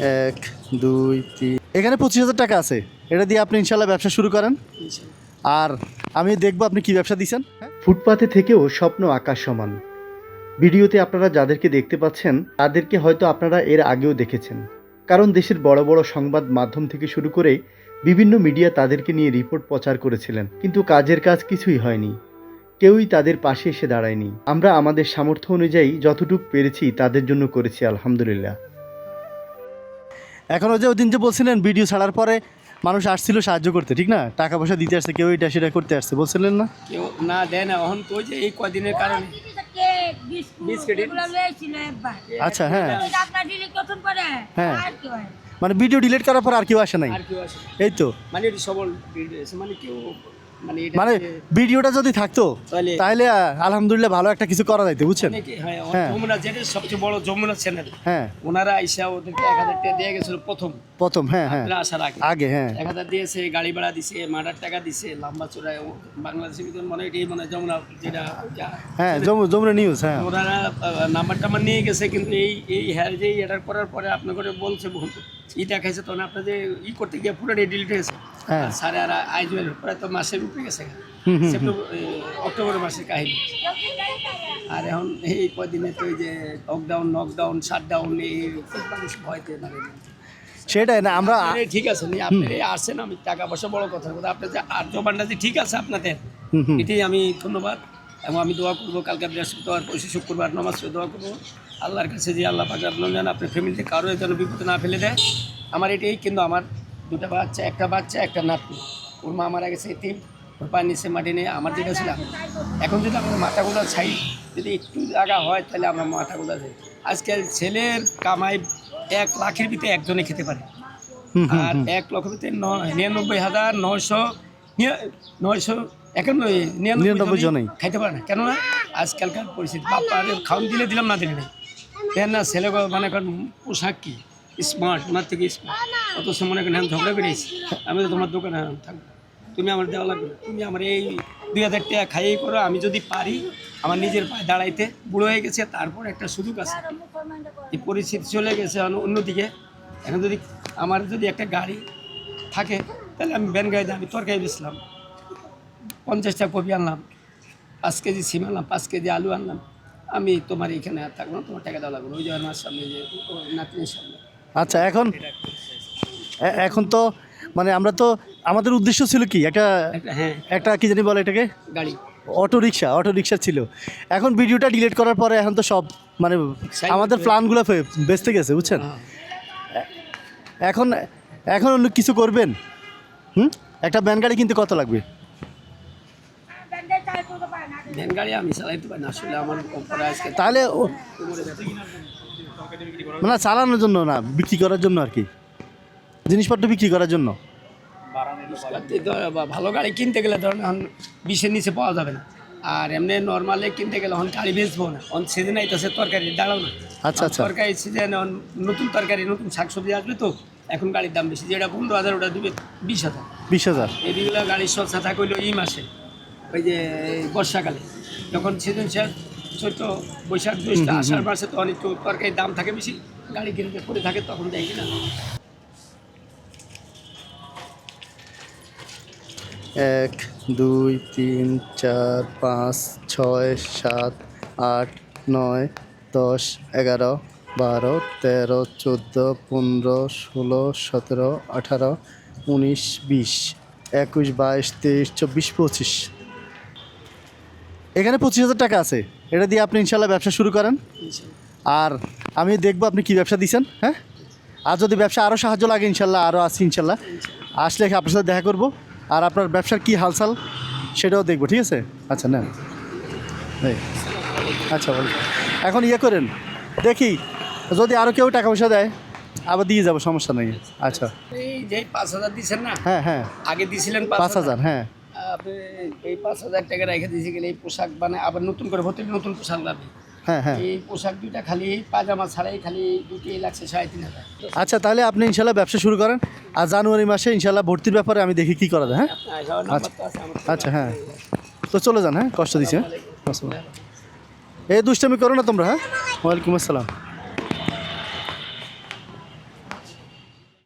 এক দুই তিন। এখানে পঁচিশ হাজার টাকা আছে। এটা দিয়ে আপনি ইনশাল্লাহ ব্যবসা শুরু করেন। আর আমি দেখব আপনি কি ব্যবসা দিচ্ছেন। ফুটপাতে থেকেও স্বপ্ন আকাশ সমান। ভিডিওতে আপনারা যাদেরকে দেখতে পাচ্ছেন তাদেরকে হয়তো আপনারা এর আগেও দেখেছেন। কারণ দেশের বড় বড় সংবাদ মাধ্যম থেকে শুরু করে বিভিন্ন মিডিয়া তাদেরকে নিয়ে রিপোর্ট প্রচার করেছিলেন। কিন্তু কাজের কাজ কিছুই হয়নি। কেউই তাদের পাশে এসে দাঁড়ায়নি। আমরা আমাদের সামর্থ্য অনুযায়ী যতটুকু পেরেছি তাদের জন্য করেছি আলহামদুলিল্লাহ। এখন ওই যে ওই দিন যে বলছিলেন ভিডিও ছাড়ার পরে মানুষ আসছিল সাহায্য করতে ঠিক না? টাকা পয়সা দিতে আসছে কেউ এটা সেটা করতে আসছে বলছিলেন না? কেউ না দেয় না এখন তো যে এই কদিনের কারণে। আচ্ছা হ্যাঁ। হ্যাঁ। আর কি হয় মানে ভিডিও ডিলিট করার পর আর কেউ আসে নাই? আর কেউ আসে না। এই তো। মানে সবল মানে কেউ মানে মানে ভিডিওটা যদি থাকতো তাহলে আলহামদুলিল্লাহ ভালো একটা কিছু করা যাইতে বুঝছেন? হ্যাঁ হ্যাঁ। যমুনা যেটা সবচেয়ে বড় যমুনা চ্যানেল হ্যাঁ। ওনারা আইসা ওদেরকে এক হাজার টাকা দিয়ে গেছিল প্রথম। প্রথম হ্যাঁ হ্যাঁ। আসার আগে। আগে হ্যাঁ। এক হাজার দিয়েছে গাড়ি ভাড়া দিছে মার্ডার টাকা দিছে লম্বা চূড়ায় মনে হয় এটাই মনে হয় যমুনা যেটা হ্যাঁ যমুনা নিউজ হ্যাঁ। ওনারা নাম্বার টাম্বার নিয়ে গেছে কিন্তু এই এই হ্যার যে এটার করার পরে আপনার করে বলছে ই দেখাইছে তখন আপনার যে ই করতে গিয়ে পুরো ডিলিট হয়েছে। হ্যাঁ। আর সাড়ে আর আই জুয়েল প্রায় তো মাসের উপরে গেছে। অক্টোবর মাসের কাহিনী। আর এখন এই কদিনে তো যে লকডাউন নকডাউন শাটডাউন এই খুব মানুষ ভয়তে মানে সেটাই না আমরা ঠিক আছে নি? আপনি এই আসছেন আমি টাকা পয়সা বড় কথা কথা আপনার যে আর্য বান্ডা যে ঠিক আছে আপনাদের। এটাই আমি ধন্যবাদ। এবং আমি দোয়া করব কালকে বৃহস্পতিবার পয়সা শুক্রবার নমাজ দোয়া করব। আল্লাহর কাছে যে আল্লাহ পাকে আপনার যেন আপনার ফ্যামিলিতে কারও যেন বিপদে না ফেলে দেয়। আমার এটাই কিন্তু আমার দুটো বাচ্চা একটা বাচ্চা একটা নাতনি। ওর মা মারা গেছে তিন ওর পায়ের নিচে মাটি নিয়ে আমার যেটা ছিল। এখন যদি আমার মাথাগুলো ছাই যদি একটু জায়গা হয় তাহলে আমার মাথাগুলো যায় আজকাল ছেলের কামাই এক লাখের ভিতরে একজনে খেতে পারে। আর এক লক্ষ ভিতরে নিরানব্বই হাজার নয়শো নয়শো একানব্বই নিরানব্বই জনেই। খাইতে পারে না। কেননা আজকালকার পরিস্থিতি বাপ্পা খাওয়ান দিলে দিলাম না দিলে। নেই দেন না ছেলে মানে করেন পোশাক কি? স্মার্ট ওনার থেকে স্মার্ট। অত সময় করেন হ্যাঁ ঝগড়া বেরিয়েছি আমি তো তোমার দোকানে থাকব তুমি আমার দেওয়া লাগবে তুমি আমার এই দুই হাজার টাকা খাইয়ে করো, আমি যদি পারি আমার নিজের পায়ে দাঁড়াইতে। বুড়ো হয়ে গেছে, তারপর একটা সুযোগ আছে। এই পরিস্থিতি চলে গেছে অন্য- অন্যদিকে। এখন যদি আমার যদি একটা গাড়ি থাকে, তাহলে আমি ব্যান গাড়িতে, আমি তরকারি বেছিলাম পঞ্চাশটা কপি আনলাম, পাঁচ কেজি সিম আনলাম, পাঁচ কেজি আলু আনলাম। আমি তোমার এখানে আর থাকব তোমার টাকা দেওয়া লাগবে ওই যে আমার সামনে যে নাতনির সামনে। আচ্ছা এখন এখন তো মানে আমরা তো আমাদের উদ্দেশ্য ছিল কি একটা একটা হ্যাঁ। একটা কি জানি বলে এটাকে? গাড়ি। অটো রিক্সা অটো রিক্সা ছিল। এখন ভিডিওটা ডিলিট করার পরে এখন তো সব মানে আমাদের প্ল্যানগুলো বেচতে গেছে বুঝছেন? হ্যাঁ। এখন এখন অন্য কিছু করবেন? হুম? একটা ব্যান গাড়ি কিনতে কত লাগবে? তাহলে না চালানোর জন্য না বিক্রি করার জন্য আর কি। জিনিসপত্র বিক্রি করার জন্য? ভালো গাড়ি কিনতে গেলে ধরেন এখন বিশের নিচে পাওয়া যাবে না। আর এমনি নর্মালে কিনতে গেলে এখন গাড়ি বেচবো না। অন সিজন আইতেছে তরকারি দাঁড়াও না। আচ্ছা, আচ্ছা। তরকারি সিজন নতুন তরকারি নতুন শাকসবজি আসবে তো এখন গাড়ির দাম বেশি। যেটা পনেরো হাজার ওটা দিবে বিশ হাজার। বিশ হাজার। এদিকগুলো গাড়ির থাকে হইল এই মাসে ওই যে বর্ষাকালে। যখন সিজন শেষ চৈত্র বৈশাখ জ্যৈষ্ঠ আষাঢ় মাসে তখন একটু তরকারির দাম থাকে বেশি। গাড়ি কিনতে পড়ে থাকে তখন দেয় কিনা এক দুই তিন চার পাঁচ ছয় সাত আট নয় দশ এগারো বারো তেরো চোদ্দ পনেরো ষোলো সতেরো আঠারো উনিশ বিশ একুশ বাইশ তেইশ চব্বিশ পঁচিশ। এখানে পঁচিশ হাজার টাকা আছে। এটা দিয়ে আপনি ইনশাল্লাহ ব্যবসা শুরু করেন। আর আমি দেখব আপনি কি ব্যবসা দিচ্ছেন হ্যাঁ? আর যদি ব্যবসা আরও সাহায্য লাগে ইনশাল্লাহ আরও আসি ইনশাল্লাহ। আসলে আপনার সাথে দেখা করব। আর আপনার ব্যবসার কী হালচাল সেটাও দেখব ঠিক আছে? আচ্ছা না আচ্ছা বল এখন ইয়ে করেন দেখি যদি আরও কেউ টাকা পয়সা দেয় আবার দিয়ে যাব সমস্যা নেই। আচ্ছা। এই যে পাঁচ হাজার দিচ্ছেন না? হ্যাঁ হ্যাঁ। আগে দিছিলেন পাঁচ হাজার হ্যাঁ। আপনি এই পাঁচ হাজার টাকা রেখে দিয়েছে গেলে এই পোশাক মানে আবার নতুন করে ভর্তি নতুন পোশাক লাগবে এই পোশাক দুইটা খালি পাজামা ছাড়াই খালি দুটি লাগছে সাড়ে তিন হাজার। আচ্ছা তাহলে আপনি ইনশাল্লাহ ব্যবসা শুরু করেন আর জানুয়ারি মাসে ইনশাল্লাহ ভর্তির ব্যাপারে আমি দেখি কী করা যায় হ্যাঁ? আচ্ছা। আচ্ছা হ্যাঁ। তো চলে যান হ্যাঁ কষ্ট দিচ্ছে হ্যাঁ। এই দুষ্টামি করো না তোমরা হ্যাঁ? ওয়ালাইকুম আসসালাম।